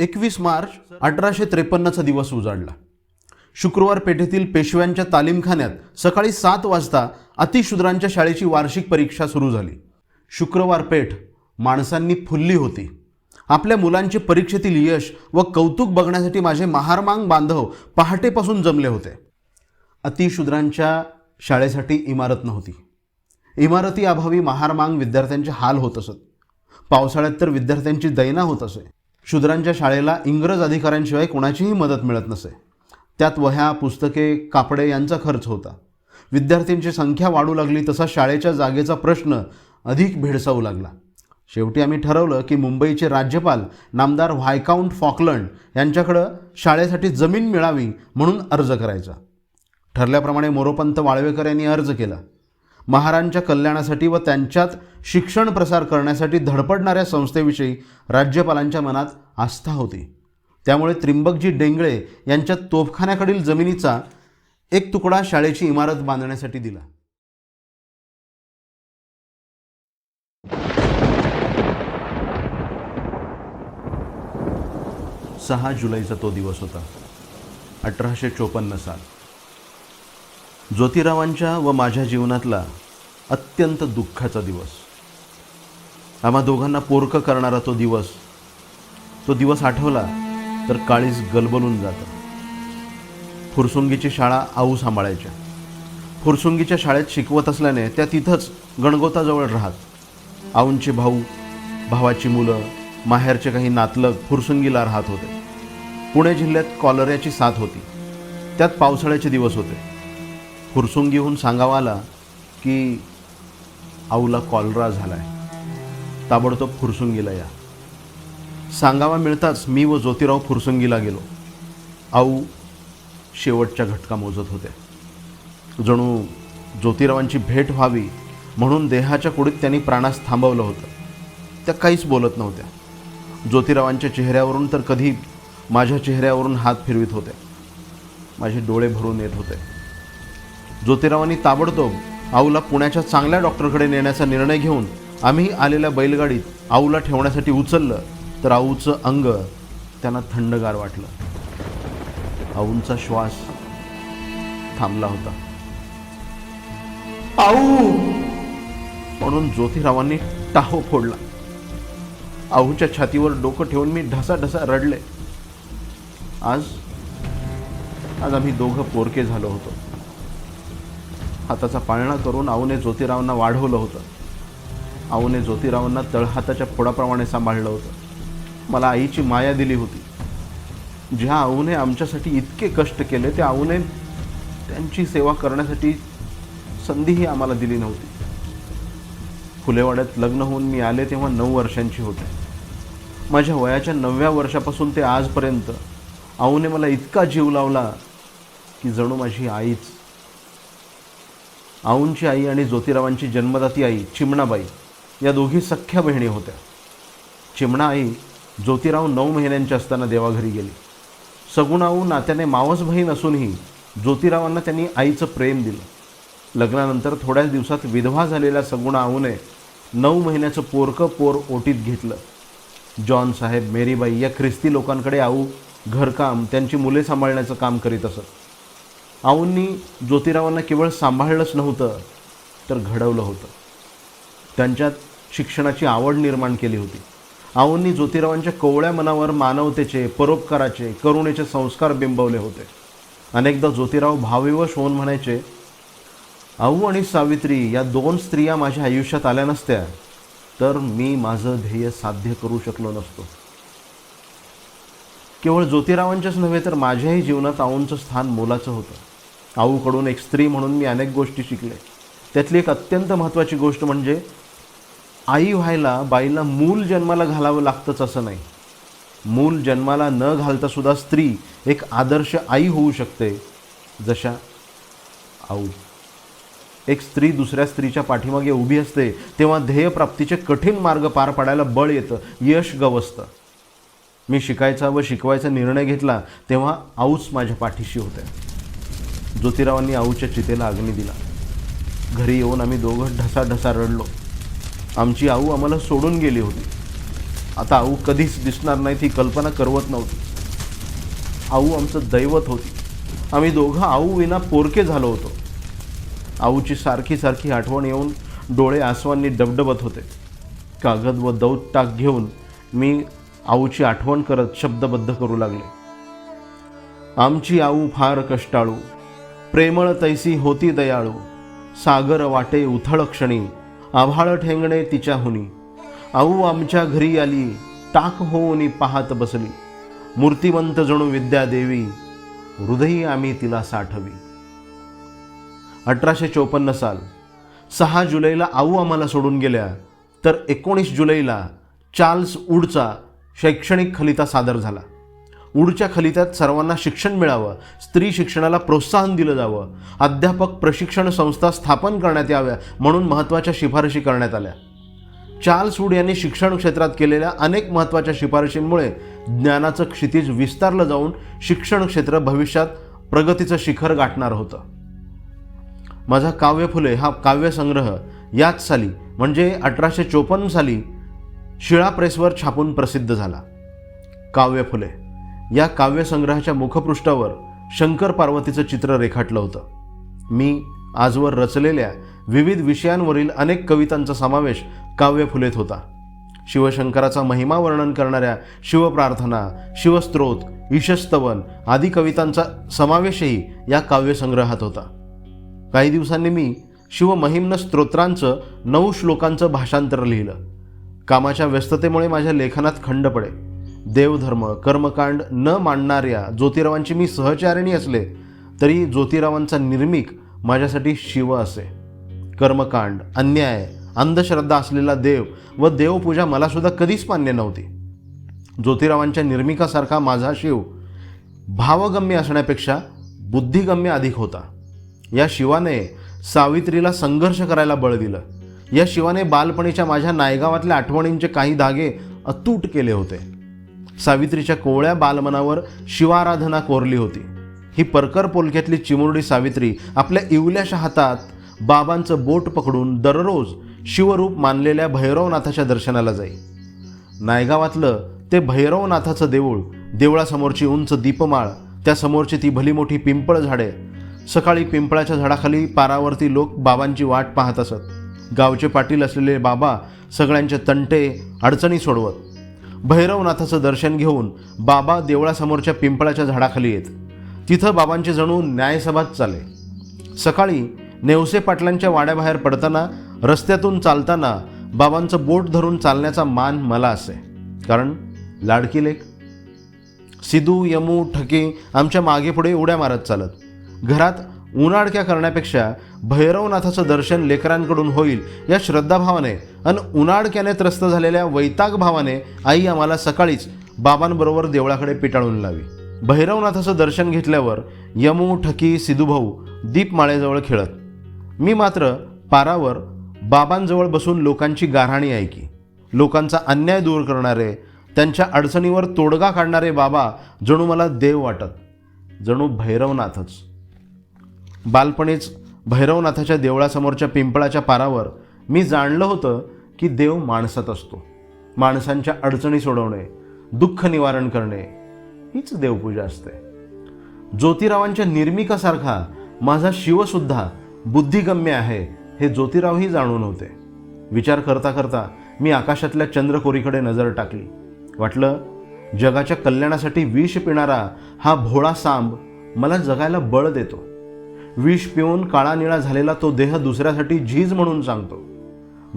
एकवीस मार्च अठराशे त्रेपन्नचा दिवस उजाडला. शुक्रवार पेठेतील पेशव्यांच्या तालीमखान्यात सकाळी सात वाजता अतिशूद्रांच्या शाळेची वार्षिक परीक्षा सुरू झाली. शुक्रवार पेठ माणसांनी फुलली होती. आपल्या मुलांचे परीक्षेतील यश व कौतुक बघण्यासाठी माझे महारमांग बांधव पहाटेपासून जमले होते. अतिशूद्रांच्या शाळेसाठी इमारत नव्हती. इमारती अभावी महारमांग विद्यार्थ्यांचे हाल होत असत. पावसाळ्यात तर विद्यार्थ्यांची दैना होत असे. शूद्रांच्या शाळेला इंग्रज अधिकाऱ्यांशिवाय कोणाचीही मदत मिळत नसे. त्यात वह्या पुस्तके कापडे यांचा खर्च होता. विद्यार्थ्यांची संख्या वाढू लागली तसा शाळेच्या जागेचा प्रश्न अधिक भेडसावू लागला. शेवटी आम्ही ठरवलं की मुंबईचे राज्यपाल नामदार व्हायकाउंट फॉकलंड यांच्याकडं शाळेसाठी जमीन मिळावी म्हणून अर्ज करायचा. ठरल्याप्रमाणे मोरोपंत वाळवेकर यांनी अर्ज केला. महारांच्या कल्याणासाठी व त्यांच्यात शिक्षण प्रसार करण्यासाठी धडपडणाऱ्या संस्थेविषयी राज्यपालांच्या मनात आस्था होती. त्यामुळे त्रिंबकजी डेंगळे यांच्या तोफखान्याकडील जमिनीचा एक तुकडा शाळेची इमारत बांधण्यासाठी दिला. सहा जुलैचा तो दिवस होता. अठराशे चोपन्न साल. ज्योतिरावांच्या व माझ्या जीवनातला अत्यंत दुःखाचा दिवस. आम्हा दोघांना पोरकं करणारा तो दिवस तो दिवस आठवला तर काळीज गलबलून जातं. फुरसुंगीची शाळा आऊ सांभाळायच्या. फुरसुंगीच्या शाळेत शिकवत असल्याने त्या तिथंच गणगोताजवळ राहत. आऊंचे भाऊ भावाची मुलं माहेरचे काही नातलग फुरसुंगीला राहत होते. पुणे जिल्ह्यात कॉलऱ्याची साथ होती. त्यात पावसाळ्याचे दिवस होते. फुरसुंगीहून सांगावा आला की आऊला कॉलरा झाला आहे ताबडतोब फुरसुंगीला या. सांगावा मिळताच मी व ज्योतिराव फुरसुंगीला गेलो. आऊ शेवटच्या घटका मोजत होते. जणू ज्योतिरावांची भेट व्हावी म्हणून देहाच्या कुडीत त्यांनी प्राणास थांबवलं होतं. त्या काहीच बोलत नव्हत्या. ज्योतिरावांच्या चेहऱ्यावरून तर कधी माझ्या चेहऱ्यावरून हात फिरवित होते. माझे डोळे भरून येत होते. ज्योतिरावांनी ताबडतोब आऊला पुण्याच्या चांगल्या डॉक्टरकडे नेण्याचा निर्णय घेऊन आम्ही आलेल्या बैलगाडीत आऊला ठेवण्यासाठी उचललं तर आऊचं अंग त्यांना थंडगार वाटलं. आऊंचा श्वास थांबला होता. आऊ! म्हणून ज्योतिरावांनी टाहो फोडला. आऊच्या छातीवर डोकं ठेवून मी ढसा ढसा रडले. आज आज आम्ही दोघं पोरके झालो होतो. हाताचा पाळणा करून आऊने ज्योतिरावांना वाढवलं होतं. आऊने ज्योतिरावांना तळहाताच्या फोडाप्रमाणे सांभाळलं होतं. मला आईची माया दिली होती. ज्या आऊने आमच्यासाठी इतके कष्ट केले त्या आऊने त्यांची सेवा करण्यासाठी संधीही आम्हाला दिली नव्हती. फुलेवाड्यात लग्न होऊन मी आले तेव्हा नऊ वर्षांची होते. माझ्या वयाच्या नवव्या वर्षापासून ते आजपर्यंत आऊने मला इतका जीव लावला की जणू माझी आईच आऊंची आई आणि ज्योतिरावांची जन्मदाती आई चिमणाबाई या दोघी सख्ख्या बहिणी होत्या. चिमणा आई ज्योतिराव नऊ महिन्यांच्या असताना देवाघरी गेली. सगुण आऊ नात्याने मावस बहीण असूनही ज्योतिरावांना त्यांनी आईचं प्रेम दिलं. लग्नानंतर थोड्याच दिवसात विधवा झालेल्या सगुणाऊने नऊ महिन्याचं पोरकं पोर ओटीत घेतलं. जॉन साहेब मेरीबाई या ख्रिस्ती लोकांकडे आऊ घरकाम त्यांची मुले सांभाळण्याचं काम करीत असत. आऊंनी ज्योतिरावांना केवळ सांभाळलंच नव्हतं तर घडवलं होतं. त्यांच्यात शिक्षणाची आवड निर्माण केली होती. आऊंनी ज्योतिरावांच्या कोवळ्या मनावर मानवतेचे परोपकाराचे करुणेचे संस्कार बिंबवले होते. अनेकदा ज्योतिराव भावविवश होऊन म्हणायचे आऊ आणि सावित्री या दोन स्त्रिया माझ्या आयुष्यात आल्या नसत्या तर मी माझं ध्येय साध्य करू शकलो नसतो. केवळ ज्योतिरावांच्याच नव्हे तर माझ्याही जीवनात आऊंचं स्थान मोलाचं होतं. आऊकडून एक स्त्री म्हणून मी अनेक गोष्टी शिकले. त्यातली एक अत्यंत महत्त्वाची गोष्ट म्हणजे आई व्हायला बाईला मूल जन्माला घालावं लागतंच असं नाही. मूल जन्माला न घालतासुद्धा स्त्री एक आदर्श आई होऊ शकते. जशा आऊ. एक स्त्री दुसऱ्या स्त्रीच्या पाठीमागे उभी असते तेव्हा ध्येयप्राप्तीचे कठीण मार्ग पार पाडायला बळ येतं यश गवसतं. मी शिकायचा व शिकवायचा निर्णय घेतला तेव्हा आऊच माझ्या पाठीशी होत्या. ज्योतिरावांनी आऊच्या चितेला अग्नी दिला. घरी येऊन आम्ही दोघं ढसाढसा रडलो. आमची आऊ आम्हाला सोडून गेली होती. आता आऊ कधीच दिसणार नाही ती कल्पना करवत नव्हती. आऊ आमचं दैवत होती. आम्ही दोघं आऊ विना पोरके झालो होतो. आऊची सारखी सारखी आठवण येऊन डोळे आसवांनी डबडबत होते. कागद व दौत टाक घेऊन मी आऊची आठवण करत शब्दबद्ध करू लागले. आमची आऊ फार कष्टाळू प्रेमळ तैसी होती दयाळू. सागर वाटे उथळ क्षणी आभाळ ठेंगणे तिच्याहुनी आऊ आमच्या घरी आली टाक होऊन पाहत बसली. मूर्तिवंत जणू विद्या देवी हृदयी आम्ही तिला साठवी. अठराशे चोपन्न साल सहा जुलैला आऊ आम्हाला सोडून गेल्या तर एकोणीस जुलैला चार्ल्स उडचा शैक्षणिक खलिता सादर झाला. उडच्या खलित्यात सर्वांना शिक्षण मिळावं स्त्री शिक्षणाला प्रोत्साहन दिलं जावं अध्यापक प्रशिक्षण संस्था स्थापन करण्यात याव्या म्हणून महत्त्वाच्या शिफारशी करण्यात आल्या. चार्ल्स वूड यांनी शिक्षण क्षेत्रात केलेल्या अनेक महत्त्वाच्या शिफारशींमुळे ज्ञानाचं क्षितिज विस्तारलं जाऊन शिक्षण क्षेत्र भविष्यात प्रगतीचं शिखर गाठणार होतं. माझा काव्य फुले हा काव्यसंग्रह याच साली म्हणजे अठराशे चोपन्न साली शिळा प्रेसवर छापून प्रसिद्ध झाला. काव्य फुले. या काव्यसंग्रहाच्या मुखपृष्ठावर शंकर पार्वतीचं चित्र रेखाटलं होतं. मी आजवर रचलेल्या विविध विषयांवरील अनेक कवितांचा समावेश काव्य फुलेत होता. शिवशंकराचा महिमा वर्णन करणाऱ्या शिवप्रार्थना शिवस्त्रोत ईशस्तवन आदी कवितांचा समावेशही या काव्यसंग्रहात होता. काही दिवसांनी मी शिवमहिम्न स्तोत्रांचं नऊ श्लोकांचं भाषांतर लिहिलं. कामाच्या व्यस्ततेमुळे माझ्या लेखनात खंड पडे. देवधर्म कर्मकांड न मांडणाऱ्या ज्योतिरावांची मी सहचारिणी असले तरी ज्योतिरावांचा निर्मिक माझ्यासाठी शिव असे. कर्मकांड अन्याय अंधश्रद्धा असलेला देव व देवपूजा मलासुद्धा कधीच मान्य नव्हती. ज्योतिरावांच्या निर्मिकासारखा माझा शिव भावगम्य असण्यापेक्षा बुद्धिगम्य अधिक होता. या शिवाने सावित्रीला संघर्ष करायला बळ दिलं. या शिवाने बालपणीच्या माझ्या नायगावातल्या आठवणींचे काही धागे अतूट केले होते. सावित्रीच्या कोवळ्या बालमनावर शिवाराधना कोरली होती. ही परकर पोलक्यातली चिमुरडी सावित्री आपल्या इवल्याशा हातात बाबांचं बोट पकडून दररोज शिवरूप मानलेल्या भैरवनाथाच्या दर्शनाला जाई. नायगावातलं ते भैरवनाथाचं देऊळ देवळासमोरची उंच दीपमाळ त्यासमोरची ती भली मोठी पिंपळ झाडे सकाळी पिंपळाच्या झाडाखाली पारावरती लोक बाबांची वाट पाहत असत. गावचे पाटील असलेले बाबा सगळ्यांचे तंटे अडचणी सोडवत भैरवनाथाचं दर्शन घेऊन बाबा देवळासमोरच्या पिंपळाच्या झाडाखाली येत. तिथं बाबांचे जणू न्यायसभाच चाले सकाळी नेवसे पाटलांच्या वाड्याबाहेर पडताना रस्त्यातून चालताना बाबांचं बोट धरून चालण्याचा मान मला असे. कारण लाडकी लेख सिदू यमू ठके आमच्या मागे पुढे उड्या मारत चालत. घरात उन्हाडक्या करण्यापेक्षा भैरवनाथाचं दर्शन लेकरांकडून होईल या श्रद्धाभावाने आणि उन्हाडक्याने त्रस्त झालेल्या वैताग भावाने आई आम्हाला सकाळीच बाबांबरोबर देवळाकडे पिटाळून लावी. भैरवनाथाचं दर्शन घेतल्यावर यमू ठकी सिधूभाऊ दीपमाळेजवळ खेळत. मी मात्र पारावर बाबांजवळ बसून लोकांची गाराणी ऐकी. लोकांचा अन्याय दूर करणारे त्यांच्या अडचणीवर तोडगा काढणारे बाबा जणू मला देव वाटत. जणू भैरवनाथच. बालपणीच भैरवनाथाच्या देवळासमोरच्या पिंपळाच्या पारावर मी जाणलं होतं की देव माणसात असतो. माणसांच्या अडचणी सोडवणे दुःख निवारण करणे हीच देवपूजा असते. ज्योतिरावांच्या निर्मिकासारखा माझा शिवसुद्धा बुद्धिगम्य आहे हे ज्योतिरावही जाणून होते. विचार करता करता मी आकाशातल्या चंद्रकोरीकडे नजर टाकली. वाटलं जगाच्या कल्याणासाठी विष पिणारा हा भोळा सांब मला जगायला बळ देतो. विष पिऊन काळा निळा झालेला तो देह दुसऱ्यासाठी झीज म्हणून सांगतो.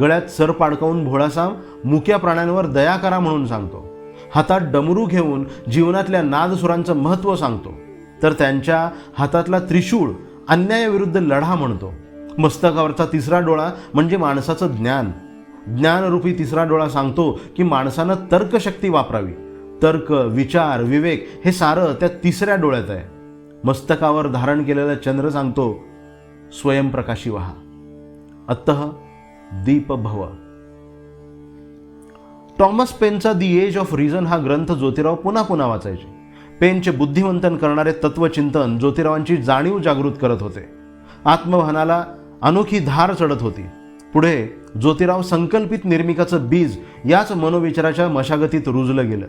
गळ्यात सर पाडकावून भोळासाम मुक्या प्राण्यांवर दया करा म्हणून सांगतो. हातात डमरू घेऊन जीवनातल्या नादसुरांचं महत्त्व सांगतो. तर त्यांच्या हातातला त्रिशूळ अन्यायाविरुद्ध लढा म्हणतो. मस्तकावरचा तिसरा डोळा म्हणजे माणसाचं ज्ञान. ज्ञानरूपी तिसरा डोळा सांगतो की माणसानं तर्कशक्ती वापरावी. तर्क विचार विवेक हे सारं त्या तिसऱ्या डोळ्यात आहे. मस्तकावर धारण केलेला चंद्र सांगतो स्वयंप्रकाशी व्हा. अतः दीप भव टॉमस पेनचा दी एज ऑफ रिझन हा ग्रंथ ज्योतिराव पुन्हा पुन्हा वाचायचे. पेनचे बुद्धिमंथन करणारे तत्वचिंतन ज्योतिरावांची जाणीव जागृत करत होते. आत्मभानाला अनोखी धार चढत होती. पुढे ज्योतिराव संकल्पित निर्मिकाचं बीज याच मनोविचाराच्या मशागतीत रुजलं गेलं.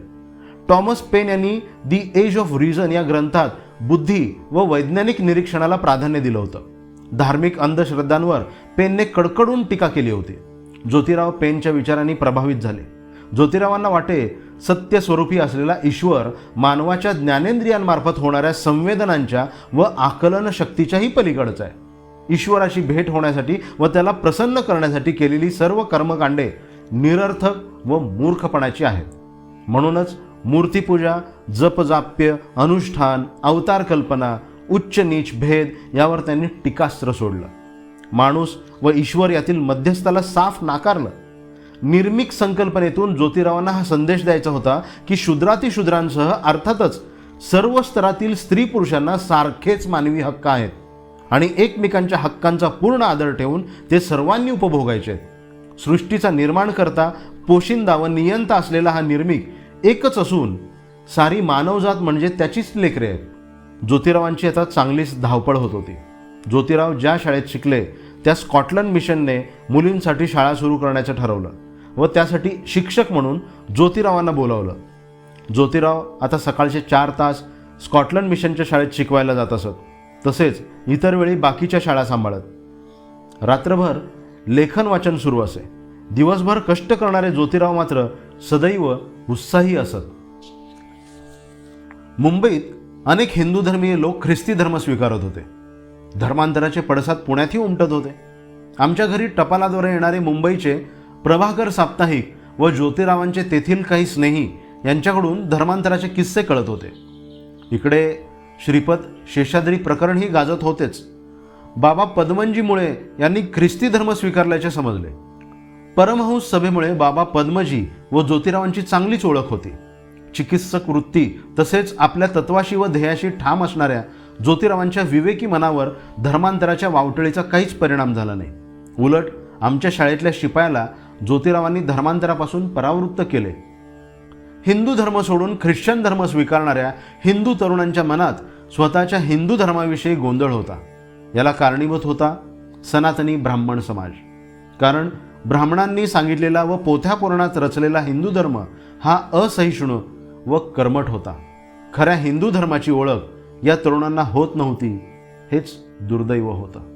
टॉमस पेन यांनी दी एज ऑफ रिझन या ग्रंथात बुद्धी व वैज्ञानिक निरीक्षणाला प्राधान्य दिलं होतं. धार्मिक अंधश्रद्धांवर पेनने कडकडून टीका केली होती. ज्योतिराव पेनच्या विचारांनी प्रभावित झाले. ज्योतिरावांना वाटे सत्यस्वरूपी असलेला ईश्वर मानवाच्या ज्ञानेंद्रियांमार्फत होणाऱ्या संवेदनांच्या व आकलन शक्तीच्याही पलीकडचा आहे. ईश्वराशी भेट होण्यासाठी व त्याला प्रसन्न करण्यासाठी केलेली सर्व कर्मकांडे निरर्थक व मूर्खपणाची आहेत. म्हणूनच मूर्तीपूजा जपजाप्य अनुष्ठान अवतार कल्पना उच्च नीच भेद यावर त्यांनी टीकास्त्र सोडलं. माणूस व ईश्वर यातील मध्यस्थाला साफ नाकारलं. निर्मिक संकल्पनेतून ज्योतिरावांना हा संदेश द्यायचा होता की शूद्रातिशूद्रांसह अर्थातच सर्व स्तरातील स्त्री पुरुषांना सारखेच मानवी हक्क आहेत आणि एकमेकांच्या हक्कांचा पूर्ण आदर ठेवून ते सर्वांनी उपभोगायचे सृष्टीचा निर्माण करता पोशिंदा व नियंता असलेला हा निर्मिक एकच असून सारी मानवजात म्हणजे त्याचीच लेकरे आहेत. ज्योतिरावांची आता चांगलीच धावपळ होत होती. ज्योतिराव ज्या शाळेत शिकले त्या स्कॉटलंड मिशनने मुलींसाठी शाळा सुरू करण्याचं ठरवलं व त्यासाठी शिक्षक म्हणून ज्योतिरावांना बोलावलं. ज्योतिराव आता सकाळचे चार तास स्कॉटलंड मिशनच्या शाळेत शिकवायला जात असत. तसेच इतर वेळी बाकीच्या शाळा सांभाळत. रात्रभर लेखन वाचन सुरू असे. दिवसभर कष्ट करणारे ज्योतिराव मात्र सदैव उत्साही असत. मुंबईत अनेक हिंदू धर्मीय लोक ख्रिस्ती धर्म स्वीकारत होते. धर्मांतराचे पडसाद पुण्यातही उमटत होते. आमच्या घरी टपालाद्वारे येणारे मुंबईचे प्रभाकर साप्ताहिक व ज्योतिरावांचे तेथील काही स्नेही यांच्याकडून धर्मांतराचे किस्से कळत होते. इकडे श्रीपद शेषाद्री प्रकरणही गाजत होतेच. बाबा पद्मनजीमुळे यांनी ख्रिस्ती धर्म स्वीकारल्याचे समजले. परमहंस सभेमुळे बाबा पद्मजी व ज्योतिरावांची चांगलीच ओळख होती. चिकित्सक वृत्ती तसेच आपल्या तत्वाशी व ध्येयाशी ठाम असणाऱ्या ज्योतिरावांच्या विवेकी मनावर धर्मांतराच्या वावटळीचा काहीच परिणाम झाला नाही. उलट आमच्या शाळेतल्या शिपायाला ज्योतिरावांनी धर्मांतरापासून परावृत्त केले. हिंदू धर्म सोडून ख्रिश्चन धर्म स्वीकारणाऱ्या हिंदू तरुणांच्या मनात स्वतःच्या हिंदू धर्माविषयी गोंधळ होता. याला कारणीभूत होता सनातनी ब्राह्मण समाज. कारण ब्राह्मणांनी सांगितलेला व पोथ्या पुराणात रचलेला हिंदू धर्म हा असहिष्णू व कर्मठ होता. खऱ्या हिंदू धर्माची ओळख या तरुणांना होत नव्हती हेच दुर्दैव होतं.